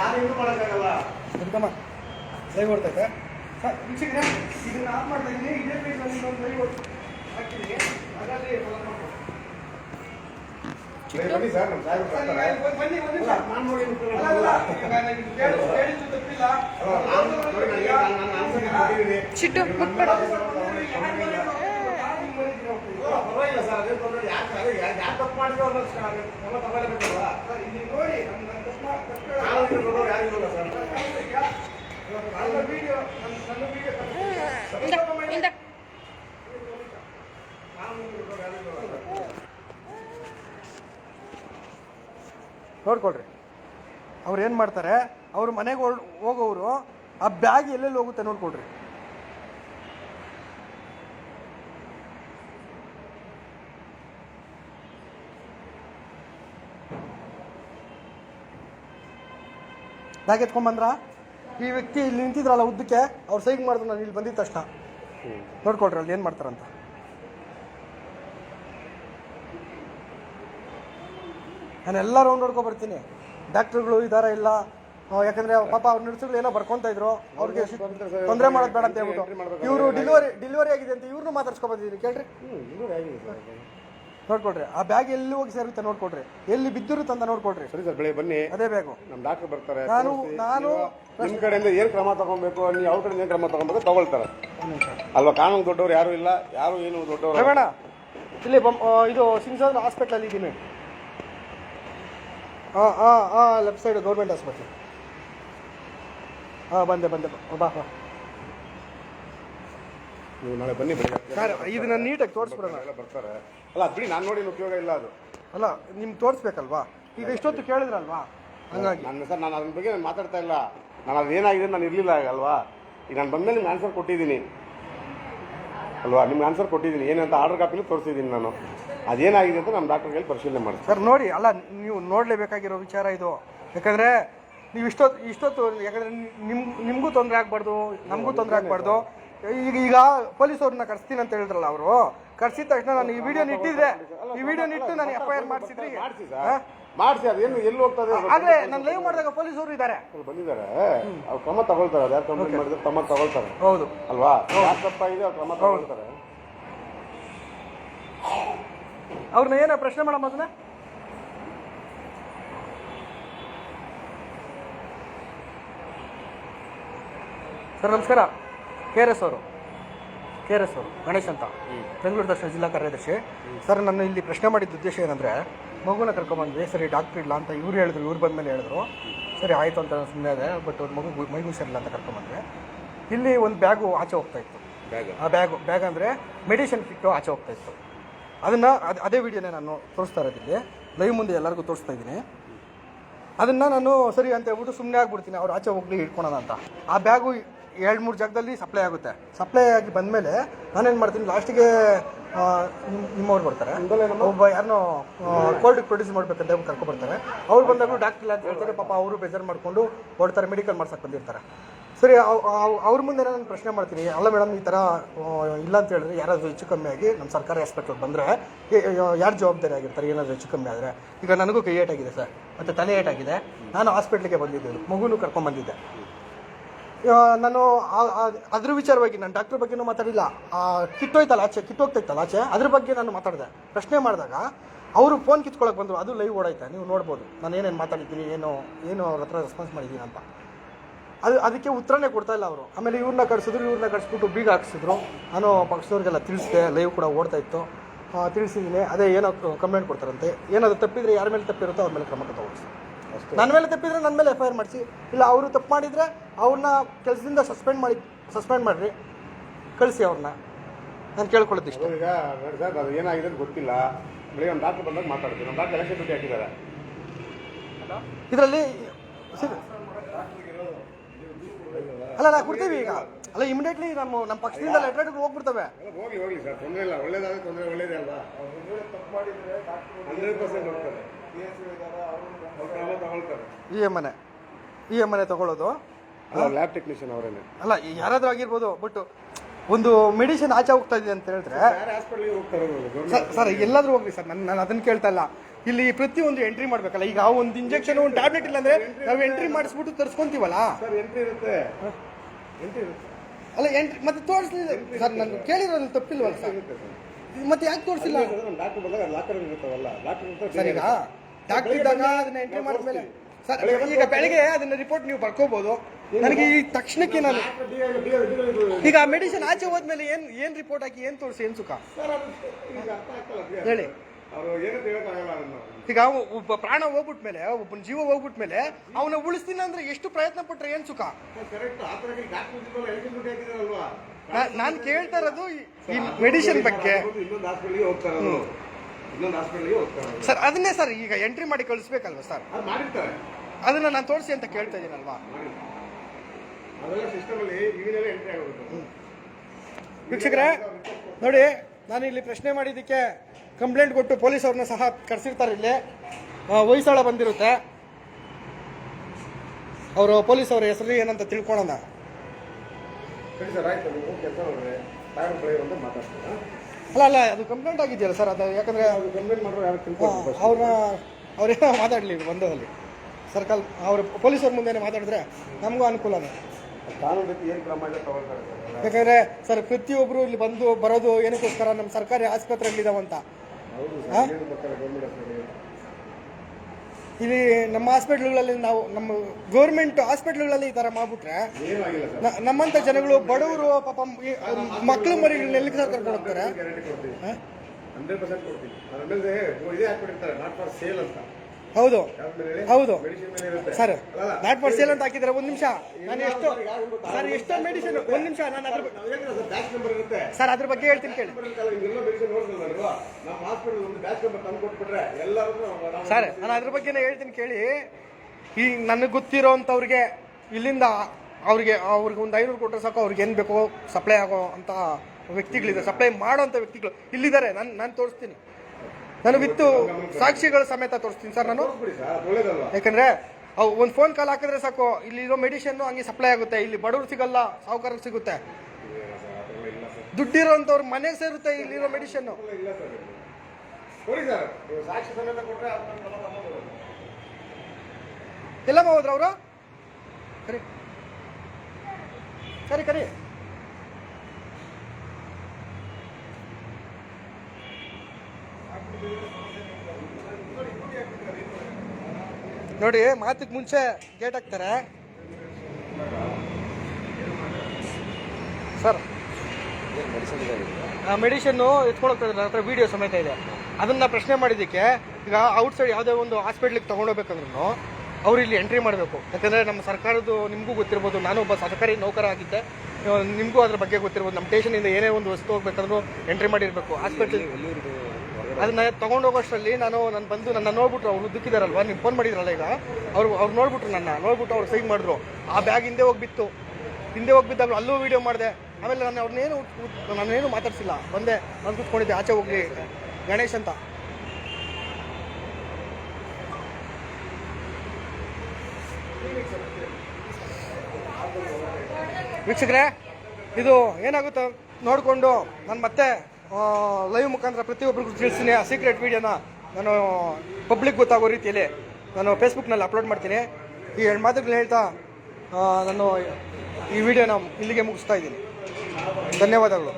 ಯಾರು ಇದು ಮಾಡೋಕ್ಕಾಗಲ್ಲ ದುರ್ಗಮ್ಮ ಲೈವ್ ಓಡ್ತೈತೆ ಸರ್ ವೀಕ್ಷಕರೇ ಇದನ್ನ ಆಫ್ ಮಾಡ್ತಾ ಇದ್ದೀನಿ ಇದೇ ಪೇಜ್ನಲ್ಲಿ ಇನ್ನೊಂದು ಲೈವ್ ಹಾಕಿದ್ದೀನಿ ಅದರಲ್ಲಿ follow ಮಾಡ್ಬೋದು. ಬನ್ನಿ ಸರ್ ನಮ್ಮ ಸಾಹೇಬ್ರು ಬರ್ತಾರೆ ಈಗ ಬನ್ನಿ ಒಂದು ನಾನು ನೋಡಿ ನಿಂತ್ಕೊಳ್ಳೋದು ಅಲ್ಲ, ಅಲ್ಲ, ಈಗ ನಾನು ಇದು ಕೇಳಿ- ಕೇಳಿದ್ದು ತಪ್ಪಿಲ್ಲ. ನಾನು ನೋಡಿ ನಾನು ನನ್ನ ಆನ್ಸರ್ ಕೊಟ್ಟಿದ್ದೀನಿ ಚಿಟ್ಟು, ನನ್ನ ಮುಟ್ಬೇಡ. ಆಫೀಸರ್ ಅವ್ರಿಗೆ ಯಾರು ಸಂಬಂಧ ಇಲ್ಲ. ಯಾರು ನಿಮ್ಮ ಮನೆಗೆ ಹೋಗ್ತಿದ್ರು? ಇಲ್ಲ, ಪರವಾಗಿಲ್ಲ ಸರ್ ಅದೇ ತೊಂದರೆ ಯಾಕೆ ಅದೇ ಯಾರು ಯಾರು ತಪ್ಪು ಮಾಡಿದ್ರು ಅನ್ನೋ ಕ್ರಮ ತಗೊಳ್ಳೇಬೇಕಲ್ವಾ ಸರ್, ಇಲ್ಲಿ ನೋಡಿ ನನ್ನ ನನ್ನ ತಪ್ಪು ಮಾ- ತಪ್ಪು ಹೇಳೋದು. ನಾನು ಇದನ್ನ ದೊಡ್ಡವ್ರು ಯಾರು ಇಲ್ಲ ಸರ್ ನನ್ನ ವಿಡಿಯೋ ನನ್ನ ನನ್ನ ವಿಡಿಯೋ ಇಂದ ಇಂದ. ನಾನು ದೊಡ್ಡವ್ರು ಯಾರು ಇಲ್ಲ ಸರ್. ನೋಡ್ಕೊಳ್ರಿ. ಅವ್ರು ಏನು ಮಾಡ್ತಾರೆ? ಅವ್ರ ಮನೆಗೆ ಹೊರ್ ಹೋಗೋರು ಆ ಬ್ಯಾಗ್ ಎಲ್ಲೆಲ್ಲಿ ಹೋಗುತ್ತೆ ನೋಡ್ಕೊಳ್ರಿ. ಬ್ಯಾಗ್ ಬಂದ್ರಾ? ಈ ವ್ಯಕ್ತಿ ಇಲ್ಲಿ ನಿಂತಿದ್ರಲ್ಲ ಉದ್ದಕ್ಕೆ, ಅವ್ರು ಸೈಗ್ ಮಾಡಿದ್ರು, ನಾನು ಇಲ್ಲಿ ಬಂದಿದ್ದ ತಕ್ಷಣ. ನೋಡ್ಕೊಳ್ರಿ, ಅಲ್ಲಿ ಏನು ಮಾಡ್ತಾರಂತ. ನಾನು ಎಲ್ಲ ರೌಂಡ್ ನೋಡ್ಕೊ ಬರ್ತೀನಿ. ಡಾಕ್ಟ್ರುಗಳು ಇದಾರ ಇಲ್ಲ? ಯಾಕಂದ್ರೆ ಪಾಪ ಅವ್ರ ನರ್ಸ್ಗಳು ಏನೋ ಬರ್ಕೊಂತ ಇದ್ರು. ಅವ್ರಿಗೆ ತೊಂದರೆ ಮಾಡೋದು ಬೇಡ ಅಂತ ಹೇಳ್ಬಿಟ್ಟು. ಇವರು ಡೆಲಿವರಿ ಡೆಲಿವರಿ ಆಗಿದೆ ಅಂತ ಇವ್ರನ್ನೂ ಮಾತಾಡ್ಸ್ಕೊ ಬಂದಿದ್ದೀನಿ. ಕೇಳ್ರಿ. ನೋಡ್ಕೊಳ್ರಿ. ಆ ಬ್ಯಾಗ್ ಎಲ್ಲಿ ಹೋಗಿ ಸೇರುತ್ತೆ ನೋಡ್ಕೊಡ್ರಿ ಎಲ್ಲಿ ಬಿದ್ದಿರುತ್ತೆ ಅಂತ ನೋಡ್ಕೊಡ್ರಿ ಸರಿ ಸರ್ ಬೆಳಿಗ್ಗೆ ಬನ್ನಿ. ಅದೇ ಬೇಕು. ನಮ್ಮ ಡಾಕ್ಟರ್ ಬರ್ತಾರೆ. ನಾನು ನಾನು ನಿಮ್ಮ ಕಡೆಯಿಂದ ಏನು ಕ್ರಮ ತಗೊಬೇಕು? ನೀವು ಅವ್ರ ಕಡೆಯಿಂದ ಏನು ಕ್ರಮ ತಗೊಬೇಕು ತಗೊಳ್ತಾರೆ. ಅಲ್ವಾ? ಕಾನೂನು ದೊಡ್ಡವ್ರು ಯಾರು ಇಲ್ಲ. ಯಾರು ಏನು ದೊಡ್ಡವರು ಬೇಡ ಇಲ್ಲಿ ಇದು ಅಲ್ಲಿ ಹಾಸ್ಪಿಟ್ಲಲ್ಲಿ ಇದ್ದೀನಿ ಹಾಂ ಹಾಂ ಹಾಂ ಲೆಫ್ಟ್ ಸೈಡ್ ಗೌರ್ಮೆಂಟ್ ಹಾಸ್ಪಿಟ್ಲ್ ಹಾಂ ಬಂದೆ ಬಂದೆ. ಬಾ ಬಾ. ನೀವು ನಾಳೆ ಬನ್ನಿ ಸರ್ ಇದನ್ನ ನೀಟಾಗಿ ತೋರಿಸ್ಬಿಡೋಣ. ಬರ್ತಾರೆ. ಅಲ್ಲ ಬಿಡಿ ನಾನು ನೋಡಿ ಉಪಯೋಗ ಇಲ್ಲ ಅದು. ಅಲ್ಲ ನಿಮ್ಗೆ ತೋರಿಸ್ಬೇಕಲ್ವಾ? ಈಗ ಇಷ್ಟೊತ್ತು ಕೇಳಿದ್ರಲ್ವಾ? ಹಂಗಾಗಿ. ನನ್ನ ಸರ್ ನಾನು ಅದ್ರ ಬಗ್ಗೆ ನಾನು ಮಾತಾಡ್ತಾ ಇಲ್ಲ. ನಾನು ಅದೇನಾಗಿದೆ ನಾನು ಇರಲಿಲ್ಲ ಅಲ್ವಾ? ಈಗ ನಾನು ಬಂದ್ಮೇಲೆ ನಿಮ್ಗೆ ಆನ್ಸರ್ ಕೊಟ್ಟಿದ್ದೀನಿ. ಅಲ್ವಾ? ನಿಮ್ಗೆ ಆನ್ಸರ್ ಕೊಟ್ಟಿದ್ದೀನಿ. ಏನಂತ ಆರ್ಡರ್ ಕಾಪಿಲಿ ತೋರಿಸಿದ್ದೀನಿ ನಾನು. ಅದೇನಾಗಿದೆ ಅಂತ ನಮ್ಮ ಡಾಕ್ಟರ್ಗೆ ಹೇಳಿ ಪರಿಶೀಲನೆ ಮಾಡಿ ಸರ್ ನೋಡಿ ಅಲ್ಲ ನೀವು ನೋಡಲೇಬೇಕಾಗಿರೋ ವಿಚಾರ ಇದು. ಯಾಕಂದರೆ ನೀವು ಇಷ್ಟೊತ್ತು ಇಷ್ಟೊತ್ತು ಯಾಕಂದರೆ ನಿಮ್ ನಿಮಗೂ ತೊಂದರೆ ಆಗಬಾರ್ದು ನಮಗೂ ತೊಂದರೆ ಆಗಬಾರ್ದು. ಈಗ ಈಗ ಪೊಲೀಸವ್ರನ್ನ ಕರೆಸ್ತೀನಿ ಅಂತ ಹೇಳಿದ್ರಲ್ಲ ಅವರು. ಕರ್ಸಿದ ತಕ್ಷಣ ನಾನು ಈ ವಿಡಿಯೋ ಇಟ್ಟಿದ್ರೆ ಈ ವಿಡಿಯೋ ಇಟ್ಟು ನಾನು ಎಫ್ ಐ ಆರ್ ಮಾಡಿಸಿದ್ರಿ ಮಾಡಿಸಿ ಸರ್. ಮಾಡಿಸಿ ಅದೇನು ಎಲ್ಲಿ ಹೋಗ್ತದೆ ಆದ್ರೆ ನಾನು ಲೈವ್ ಮಾಡಿದಾಗ ಪೊಲೀಸವರು ಇದ್ದಾರೆ. ಅವ್ರು ಬಂದಿದ್ದಾರೆ. ಅವ್ರು ಕ್ರಮ ತಗೊಳ್ತಾರೆ ಅದು ಯಾರು ಕಂಪ್ಲೇಂಟ್ ಮಾಡಿದ್ರೆ ಕ್ರಮ ತಗೊಳ್ತಾರೆ. ಹೌದು. ಅಲ್ವಾ? ಯಾರು ಇದೆ ಅವ್ರು ಕ್ರಮ ತಗೊಳ್ತಾರೆ. ಅವ್ರನ್ನ ಏನೋ ಪ್ರಶ್ನೆ ಮಾಡಮ್ಮ ಅದನ್ನ? ಸರ್ ನಮಸ್ಕಾರ. ಕೆ ಆರ್ ಎಸ್ ಅವರು. ಕೆ ಆರ್ ಎಸ್ ಅವರು ಗಣೇಶ್ ಅಂತ. ಬೆಂಗಳೂರು ದರ್ಶನ ಜಿಲ್ಲಾ ಕಾರ್ಯದರ್ಶಿ. ಸರ್ ನಾನು ಇಲ್ಲಿ ಪ್ರಶ್ನೆ ಮಾಡಿದ ಉದ್ದೇಶ ಏನಂದರೆ ಮಗುನ ಕರ್ಕೊಂಬಂದ್ವಿ. ಸರಿ ಡಾಕ್ಟ್ರ್ ಇಲ್ಲ ಅಂತ ಇವ್ರು ಹೇಳಿದ್ರು ಇವ್ರು ಬಂದಮೇಲೆ ಹೇಳಿದ್ರು. ಸರಿ ಆಯಿತು ಅಂತ ಸುಮ್ಮನೆ ಅದೇ ಬಟ್ ಅವ್ರ ಮಗು ಮೈಗೂ ಸರಿಲ್ಲ ಅಂತ ಕರ್ಕೊಂಬಂದ್ವಿ. ಇಲ್ಲಿ ಒಂದು ಬ್ಯಾಗು ಆಚೆ ಹೋಗ್ತಾ ಇತ್ತು. ಬ್ಯಾಗ್? ಆ ಬ್ಯಾಗು ಬ್ಯಾಗ್ ಅಂದರೆ ಮೆಡಿಸಿನ್ ಕಿಟ್ಟು ಆಚೆ ಹೋಗ್ತಾ ಇತ್ತು. ಅದನ್ನು ಅದು ಅದೇ ವಿಡಿಯೋನೇ ನಾನು ತೋರಿಸ್ತಾ ಇರೋದಿಲ್ಲಿ ಲೈವ್ ಮುಂದೆ ಎಲ್ಲರಿಗೂ ತೋರಿಸ್ತಾ ಇದ್ದೀನಿ. ಅದನ್ನು ನಾನು ಸರಿ ಅಂತ ಹೇಳ್ಬಿಟ್ಟು ಸುಮ್ಮನೆ ಆಗ್ಬಿಡ್ತೀನಿ ಅವ್ರು ಆಚೆ ಹೋಗ್ಲಿ ಇಟ್ಕೊಳೋಣ ಅಂತ. ಆ ಬ್ಯಾಗು ಎರಡು ಮೂರು ಜಾಗದಲ್ಲಿ ಸಪ್ಲೈ ಆಗುತ್ತೆ. ಸಪ್ಲೈ ಆಗಿ ಬಂದಮೇಲೆ ನಾನೇನು ಮಾಡ್ತೀನಿ ಲಾಸ್ಟಿಗೆ ನಿಮ್ಮ ನಿಮ್ಮವ್ರು ಬರ್ತಾರೆ. ಒಬ್ಬ ಯಾರನ್ನೋ ಕೋಲ್ಡ್ ಪ್ರೊಡ್ಯೂಸ್ ಮಾಡ್ಬೇಕಂತ ಹೇಳ್ಬಿಟ್ಟು ಕರ್ಕೊಬರ್ತಾರೆ ಅವ್ರು ಬಂದಾಗಲೂ ಡಾಕ್ಟರ್ ಇಲ್ಲ ಅಂತ ಹೇಳ್ತಾರೆ ಪಾಪ ಅವರು ಬೇಜಾರು ಮಾಡಿಕೊಂಡು ಹೊಡ್ತಾರೆ ಮೆಡಿಕಲ್ ಮಾಡ್ಸಕ್ಕೆ ಬಂದಿರ್ತಾರೆ. ಸರಿ ಅವ್- ಅವ್- ಅವ್ರ ಮುಂದೆ ನಾನು ಪ್ರಶ್ನೆ ಮಾಡ್ತೀನಿ. ಅಲ್ಲ ಮೇಡಮ್ ಈ ಥರ ಇಲ್ಲ ಅಂತ ಹೇಳಿದ್ರೆ ಯಾರಾದರೂ ಹೆಚ್ಚು ಕಮ್ಮಿ ಆಗಿ ನಮ್ಮ ಸರ್ಕಾರಿ ಹಾಸ್ಪಿಟ್ಲ್ ಬಂದರೆ ಯಾರು ಜವಾಬ್ದಾರಿ ಆಗಿರ್ತಾರೆ? ಏನಾದರೂ ಹೆಚ್ಚು ಕಮ್ಮಿ ಆದರೆ. ಈಗ ನನಗೂ ಕೈ ಏಟಾಗಿದೆ ಸರ್. ಮತ್ತು ತಲೆ ಏಟಾಗಿದೆ ನಾನು ಹಾಸ್ಪಿಟ್ಲಿಗೆ ಬಂದಿದ್ದೆ ಮಗುನೂ ಕರ್ಕೊಂಡ್ಬಂದಿದ್ದೆ ನಾನು ಅದ್ರ ವಿಚಾರವಾಗಿ ನಾನು ಡಾಕ್ಟರ್ ಬಗ್ಗೆನೂ ಮಾತಾಡಿಲ್ಲ. ಕಿಟ್ಟೋಯ್ತಲ್ಲ ಆಚೆ ಕಿಟ್ಟೋಗ್ತೈತಲ್ಲ ಆಚೆ, ಅದ್ರ ಬಗ್ಗೆ ನಾನು ಮಾತಾಡಿದೆ. ಪ್ರಶ್ನೆ ಮಾಡಿದಾಗ ಅವರು ಫೋನ್ ಕಿತ್ಕೊಳಕ್ಕೆ ಬಂದರು, ಅದು ಲೈವ್ ಓಡೈತೆ ನೀವು ನೋಡ್ಬೋದು. ನಾನು ಏನೇನು ಮಾತಾಡಿದ್ದೀನಿ, ಏನು ಏನು ಅವ್ರ ಹತ್ರ ರೆಸ್ಪಾನ್ಸ್ ಮಾಡಿದ್ದೀನಿ ಅಂತ. ಅದು, ಅದಕ್ಕೆ ಉತ್ತರನೇ ಕೊಡ್ತಾ ಇಲ್ಲ ಅವರು. ಆಮೇಲೆ ಇವ್ರನ್ನ ಕಡಿಸಿದ್ರು ಇವ್ರನ್ನ ಕಡಿಸ್ಬಿಟ್ಟು ಬೀಗ ಹಾಕ್ಸಿದ್ರು. ನಾನು ಪಕ್ಷದವ್ರಿಗೆಲ್ಲ ತಿಳಿಸಿದೆ ಲೈವ್ ಕೂಡ ಓಡ್ತಾ ಇತ್ತು. ತಿಳಿಸಿದ್ದೀನಿ ಅದೇ ಏನೋ ಕಂಪ್ಲೇಂಟ್ ಕೊಡ್ತಾರಂತೆ. ಏನಾದರೂ ತಪ್ಪಿದ್ರೆ ಯಾರ ಮೇಲೆ ತಪ್ಪಿರುತ್ತೋ ಅವ್ರ ಮೇಲೆ ಕ್ರಮ ತಗೊಳ್ಸಿ ನನ್ನ ಮೇಲೆ ತಪ್ಪಿದ್ರೆ ನನ್ನ ಮೇಲೆ ಎಫ್ ಐ ಆರ್ ಮಾಡಿಸಿ. ಇಲ್ಲ ಅವರು ತಪ್ಪು ಮಾಡಿದರೆ ಅವ್ರನ್ನ ಕೆಲಸದಿಂದ ಸಸ್ಪೆಂಡ್ ಮಾಡಿ ಸಸ್ಪೆಂಡ್ ಮಾಡಿರಿ. ಕಳಿಸಿ ಅವ್ರನ್ನ. ನಾನು ಕೇಳ್ಕೊಳ್ಳೋದು ಇಷ್ಟ ಈಗ ಸರ್ ಅದು ಏನಾಗಿದೆ ಅಂತ ಗೊತ್ತಿಲ್ಲ. ಬೆಳಿಗ್ಗೆ ಒಂದು ಡಾಕ್ಟರ್ ಬಂದಾಗ ಮಾತಾಡ್ತೀವಿ ನಮ್ಮ ಡಾಕ್ಟರ್ ಎಲೆಕ್ಷನ್ ಡ್ಯೂಟಿ ಹಾಕಿದ್ದಾರೆ. ಇದರಲ್ಲಿ ಅಲ್ಲ ನಾ ಕೊಡ್ತೀವಿ ಈಗ. ಅಲ್ಲ ಇಮಿಡಿಯೇಟ್ಲಿ ನಮ್ಮ ನಮ್ಮ ಪಕ್ಷದಿಂದ ಲೆಟರ್ ಹೋಗ್ಬಿಡ್ತವೆ. ಹೋಗಿ ಹೋಗ್ಲಿ ಸರ್. ತೊಂದರೆ ಇಲ್ಲ. ಒಳ್ಳೇದಾದ್ರೆ ತೊಂದರೆ ಒಳ್ಳೇದೇ ಅಲ್ವಾ? ಹಂಡ್ರೆಡ್ ಪರ್ಸೆಂಟ್ ಹೋಗ್ತಾರೆ. ಇ ಎಂ ಎನೆ ಇ ಎಂ ಎನೆ ತಗೊಳ್ಳೋದು. ಅಲ್ಲ ಲ್ಯಾಬ್ ಟೆಕ್ನಿಷಿಯನ್ ಅವರೇನೆ. ಅಲ್ಲ ಯಾರಾದ್ರೂ ಆಗಿರ್ಬೋದು ಬಟ್ ಒಂದು ಮೆಡಿಸಿನ್ ಆಚೆ ಹೋಗ್ತಾ ಇದೆ ಅಂತ ಹೇಳಿದ್ರೆ ಸರ್ ಸರ್ ಎಲ್ಲಾದ್ರೂ ಹೋಗ್ಲಿ ಸರ್ ನಾನು ನಾನು ಅದನ್ನ ಕೇಳ್ತಾ ಇಲ್ಲ. ಇಲ್ಲಿ ಒಂದು ಎಂಟ್ರಿ ಮಾಡ್ಬೇಕಲ್ಲ ಈಗ ಆ ಒಂದು ಇಂಜೆಕ್ಷನ್ ಒಂದು ಟ್ಯಾಬ್ಲೆಟ್ ಇಲ್ಲ ಅಂದ್ರೆ ನಾವು ಎಂಟ್ರಿ ಮಾಡಿಸ್ಬಿಟ್ಟು ತರಿಸ್ಕೊಂತೀವಲ್ಲ? ಸರ್ ಎಂಟ್ರಿ ಇರುತ್ತೆ. ಎಂಟ್ರಿ ಇರುತ್ತೆ. ಅಲ್ಲ ಎಂಟ್ರಿ ಮತ್ತೆ ತೋರಿಸ್ಲಿಲ್ಲ ಸರ್ ನಾನು ಕೇಳಿರೋದು ತಪ್ಪಿಲ್ವಲ್ಲ ಸರ್ ಮತ್ತೆ ಯಾಕೆ ತೋರಿಸಿಲ್ಲ? ಡಾಕ್ಟರ್ ಬಂದಾಗ ಲಾಕರ್ ಸರ್ ಈಗ ಡಾಕ್ಟರ್ ಇದ್ದಾಗ ಅದನ್ನ ಎಂಟ್ರಿ ಮಾಡಿದ್ಮೇಲೆ ಸರ್ ಈಗ ಬೆಳಿಗ್ಗೆ ಅದನ್ನ ರಿಪೋರ್ಟ್ ನೀವು ಬರ್ಕೋಬಹುದು ನನಗೆ ಈ ತಕ್ಷಣಕ್ಕೆ ನಾನು ಈಗ ಮೆಡಿಸಿನ್ ಆಚೆ ಹೋದ್ಮೇಲೆ ಏನ್ ಏನ್ ರಿಪೋರ್ಟ್ ಹಾಕಿ ಏನ್ ತೋರಿಸಿ ಏನ್ ಸುಖ? ಹೇಳಿ. ಈಗ ಒಬ್ಬ ಪ್ರಾಣ ಹೋಗ್ಬಿಟ್ಮೇಲೆ ಒಬ್ಬನ ಜೀವ ಹೋಗ್ಬಿಟ್ಮೇಲೆ ಅವನ ಉಳಿಸ್ತೀನಿ ಅಂದ್ರೆ ಎಷ್ಟು ಪ್ರಯತ್ನ ಪಟ್ರೆ ಏನ್ ಸುಖ? ನಾನು ಕೇಳ್ತಾ ಇರೋದು ಈ- ಈ ಮೆಡಿಸಿನ್ ಬಗ್ಗೆ. ಇನ್ನೊಂದು ಹಾಸ್ಪಿಟಲ್ಗೆ ಹೋಗ್ತಾರೆ. ಸರ್ ಅದನ್ನೇ ಸರ್ ಈಗ ಎಂಟ್ರಿ ಮಾಡಿ ಕಳಿಸ್ಬೇಕಲ್ವಾ ಸರ್? ಅದು ಮಾಡಿರ್ತಾರೆ. ಅದನ್ನ ನಾನು ತೋರಿಸಿ ಅಂತ ಕೇಳ್ತಾ ಇದ್ದೀನಲ್ವಾ ಅದೆಲ್ಲ ಸಿಸ್ಟಮಲ್ಲಿ ಈಗಿನೆಲ್ಲ ಎಂಟ್ರಿ ಆಗೋಗುತ್ತೆ ವೀಕ್ಷಕರೇ ನೋಡಿ ನಾನು ಇಲ್ಲಿ ಪ್ರಶ್ನೆ ಮಾಡಿದ್ದಕ್ಕೆ ಕಂಪ್ಲೇಂಟ್ ಕೊಟ್ಟು ಪೊಲೀಸ್ ಅವ್ರನ್ನ ಸಹ ಕರೆಸಿರ್ತಾರೆ ಇಲ್ಲಿ. ಆ, ಹೊಯ್ಸಳ ಬಂದಿರುತ್ತೆ. ಅವರು ಪೊಲೀಸ್ ಅವ್ರ ಹೆಸರು ಏನಂತ ತಿಳ್ಕೊಳ್ಳೋಣ ಸರಿ ಸರ್ ಆಯ್ತು. ನೀವು ಕೆಲಸ ಮಾತಾಡ್ತೀರಾ? ಅಲ್ಲ ಅಲ್ಲ ಅದು ಕಂಪ್ಲೇಂಟ್ ಆಗಿದೆಯಲ್ಲ ಸರ್ ಅದು ಯಾಕಂದ್ರೆ ಕಂಪ್ಲೇಂಟ್ ಮಾಡೋರು ಯಾರು ತಿಳ್ಕೊಂಡು ಅವ್ರನ್ನ ಅವ್ರೇನೋ ಮಾತಾಡಲಿ ಬಂದು ಅಲ್ಲಿ ಸರ್ಕಲ್ ಅವ್ರ ಪೊಲೀಸರ ಮುಂದೆ ಮಾತಾಡಿದ್ರೆ ನಮಗೂ ಅನುಕೂಲನೇ. ಯಾಕಂದರೆ ಸರ್ ಪ್ರತಿಯೊಬ್ಬರು ಇಲ್ಲಿ ಬಂದು ಬರೋದು ಏನಕ್ಕೋಸ್ಕರ ನಮ್ಮ ಸರ್ಕಾರಿ ಆಸ್ಪತ್ರೆಗಳಿದಾವಂತ. ಹಾ? ಸರ್ ಏನು ಬರ್ತಾರೆ ಗೌರ್ಮೆಂಟ್ ಹಾಸ್ಪಿಟಲ್ ಇಲ್ಲಿ ನಮ್ಮ ಹಾಸ್ಪಿಟ್ಲ್ಗಳಲ್ಲಿ ನಾವು ನಮ್ಮ ಗೌರ್ಮೆಂಟ್ ಹಾಸ್ಪಿಟ್ಲ್ಗಳಲ್ಲಿ ಈ ಥರ ಮಾಡ್ಬಿಟ್ರೆ ನಮ್ಮಂಥ ಜನಗಳು ಬಡವರು ಪಾಪ ಮಕ್ಕಳು ಮರಿಗಳನ್ನ ಎಲ್ಲಿ ಸರ್ ಕರ್ಕೊಂಡು ಹೋಗ್ತಾರೆ? ಹಂಡ್ರೆಡ್ ಪರ್ಸೆಂಟ್ ಕೊಡ್ತೀವಿ. ಆಮೇಲೆ ಇದೇ ಹಾಕ್ಬಿಟ್ಟಿರ್ತಾರೆ ನಾಟ್ ಫಾರ್ ಸೇಲ್ ಅಂತ. ಹೌದು? ಹೌದು. ಸರ್ ದಾಟ್ ಫಾರ್ ಸೇಲ್ ಅಂತ ಹಾಕಿದ್ರೆ ಒಂದು ನಿಮಿಷ. ನಾನು ಎಷ್ಟು ಸರ್ ಎಷ್ಟೋ ಮೆಡಿಸಿನ್ ಒಂದು ನಿಮಿಷ ನಾನು ಅದ್ರ ಸರ್ ಅದ್ರ ಬಗ್ಗೆ ಹೇಳ್ತೀನಿ ಕೇಳಿ. ಸರ್ ನಾನು ಅದ್ರ ಬಗ್ಗೆನೇ ಹೇಳ್ತೀನಿ ಕೇಳಿ. ಈ ನನಗೆ ಗೊತ್ತಿರೋ ಅಂಥವ್ರಿಗೆ ಇಲ್ಲಿಂದ ಅವ್ರಿಗೆ ಅವ್ರಿಗೆ ಒಂದು ಐನೂರು ಕೊಟ್ಟರೆ ಸಾಕು ಅವ್ರಿಗೆ ಏನು ಬೇಕೋ ಸಪ್ಲೈ ಆಗೋ ಅಂತ ವ್ಯಕ್ತಿಗಳಿದೆ. ಸಪ್ಲೈ ಮಾಡೋ ಅಂತ ವ್ಯಕ್ತಿಗಳು ಇಲ್ಲಿದ್ದಾರೆ. ನಾನು ನಾನು ತೋರಿಸ್ತೀನಿ. ನಾನು ವಿತ್ತು ಸಾಕ್ಷಿಗಳ ಸಮೇತ ತೋರಿಸ್ತೀನಿ ಸರ್ ನಾನು. ಯಾಕಂದ್ರೆ ಅವು ಒಂದು ಫೋನ್ ಕಾಲ್ ಹಾಕಿದ್ರೆ ಸಾಕು ಇಲ್ಲಿ ಇರೋ ಮೆಡಿಷನ್ ಹಂಗೆ ಸಪ್ಲೈ ಆಗುತ್ತೆ ಇಲ್ಲಿ ಬಡವ್ರು ಸಿಗಲ್ಲ ಸಾಹುಕಾರರು ಸಿಗುತ್ತೆ. ದುಡ್ಡಿರೋಂಥವ್ರ ಮನೆಗೆ ಸೇರುತ್ತೆ ಇಲ್ಲಿರೋ ಮೆಡಿಷನ್ನು. ಎಲ್ಲಮ್ಮ ಹೋದ್ರ ಅವರು? ಕರಿ ಸರಿ ಕರಿ. ನೋಡಿ, ಮಾತಿಗೆ ಮುಂಚೆ ಗೇಟ್ ಹಾಕ್ತಾರೆ. ಸರ್ ಮೆಡಿಷನ್ನು ಎತ್ಕೊಂಡು ಹತ್ರ ವಿಡಿಯೋ ಸಮೇತ ಇದೆ. ಅದನ್ನ ಪ್ರಶ್ನೆ ಮಾಡಿದ್ದಕ್ಕೆ, ಈಗ ಔಟ್ಸೈಡ್ ಯಾವುದೇ ಒಂದು ಹಾಸ್ಪಿಟ್ಲಿಗೆ ತಗೊಂಡೋಗ್ಬೇಕಂದ್ರೂ ಅವ್ರು ಇಲ್ಲಿ ಎಂಟ್ರಿ ಮಾಡಬೇಕು. ಯಾಕಂದರೆ ನಮ್ಮ ಸರ್ಕಾರದ್ದು ನಿಮಗೂ ಗೊತ್ತಿರ್ಬೋದು, ನಾನು ಒಬ್ಬ ಸರ್ಕಾರಿ ನೌಕರ ಆಗಿದ್ದೆ. ನಿಮಗೂ ಅದ್ರ ಬಗ್ಗೆ ಗೊತ್ತಿರ್ಬೋದು. ನಮ್ಮ ಸ್ಟೇಷನಿಂದ ಏನೇ ಒಂದು ವಸ್ತು ಹೋಗ್ಬೇಕಂದ್ರೂ ಎಂಟ್ರಿ ಮಾಡಿರಬೇಕು. ಹಾಸ್ಪಿಟ್ಲ್ ಅದನ್ನ ತಗೊಂಡೋಗೋಷ್ಟರಲ್ಲಿ ನಾನು ನಾನು ಬಂದು ನನ್ನ ನೋಡ್ಬಿಟ್ರು, ಅವ್ರು ದುಃಖಿದಾರಲ್ವ ನೀವು ಫೋನ್ ಮಾಡಿದ್ರಲ್ಲ ಈಗ? ಅವ್ರು ಅವ್ರು ನೋಡ್ಬಿಟ್ರು ನನ್ನ, ನೋಡ್ಬಿಟ್ಟು ಅವ್ರು ಸೈನ್ ಮಾಡಿದ್ರು. ಆ ಬ್ಯಾಗ್ ಹಿಂದೆ ಹೋಗ್ಬಿತ್ತು. ಹಿಂದೆ ಹೋಗ್ಬಿದ್ದಾಗಲೂ ಅಲ್ಲೂ ವೀಡಿಯೋ ಮಾಡಿದೆ. ಆಮೇಲೆ ನಾನು ಅವ್ರನ್ನೇನು ನಾನೇನು ಮಾತಾಡ್ಸಿಲ್ಲ. ಬಂದೆ ನಾನು ಕೂತ್ಕೊಂಡಿದ್ದೆ, ಆಚೆ ಹೋಗ್ಲಿ ಗಣೇಶ್ ಅಂತ. ವೀಕ್ಷಕರೇ, ಇದು ಏನಾಗುತ್ತೋ ನೋಡಿಕೊಂಡು ನಾನು ಮತ್ತೆ ಲೈವ್ ಮುಖಾಂತರ ಪ್ರತಿಯೊಬ್ಬರಿಗೂ ತಿಳಿಸ್ತೀನಿ. ಆ ಸೀಕ್ರೆಟ್ ವಿಡಿಯೋನ ನಾನು ಪಬ್ಲಿಕ್ ಗೊತ್ತಾಗೋ ರೀತಿಯಲ್ಲಿ ನಾನು ಫೇಸ್ಬುಕ್ನಲ್ಲಿ ಅಪ್ಲೋಡ್ ಮಾಡ್ತೀನಿ. ಈ ಎರಡು ಮಾತುಗಳು ಹೇಳ್ತಾ ನಾನು ಈ ವಿಡಿಯೋನ ಇಲ್ಲಿಗೆ ಮುಗಿಸ್ತಾ ಇದ್ದೀನಿ. ಧನ್ಯವಾದಗಳು.